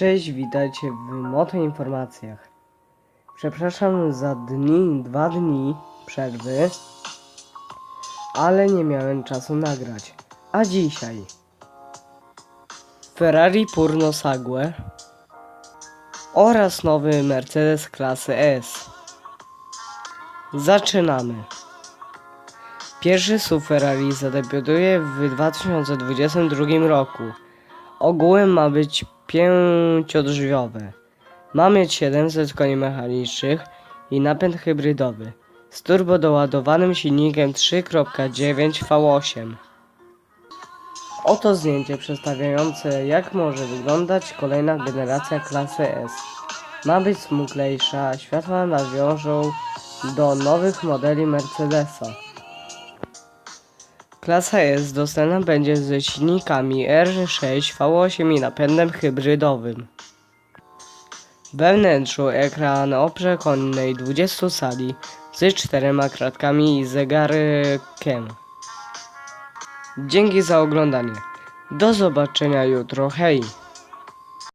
Cześć, witajcie w Moto Informacjach. Przepraszam za dni, dwa dni przerwy, ale nie miałem czasu nagrać. A dzisiaj Ferrari Purno Sague oraz nowy Mercedes klasy S. Zaczynamy. Pierwszy SUV Ferrari zadebiutuje w 2022 roku. Ogółem ma być pięciodrzwiowe. Ma mieć 700 koni mechanicznych i napęd hybrydowy z turbodoładowanym silnikiem 3.9 V8. Oto zdjęcie przedstawiające jak może wyglądać kolejna generacja klasy S. Ma być smuglejsza, światła nawiążą do nowych modeli Mercedesa. Klasa S dostępna będzie ze silnikami R6 V8 i napędem hybrydowym. We wnętrzu ekran o przekonnej 20 cali z czterema kratkami i zegarkiem. Dzięki za oglądanie. Do zobaczenia jutro. Hej!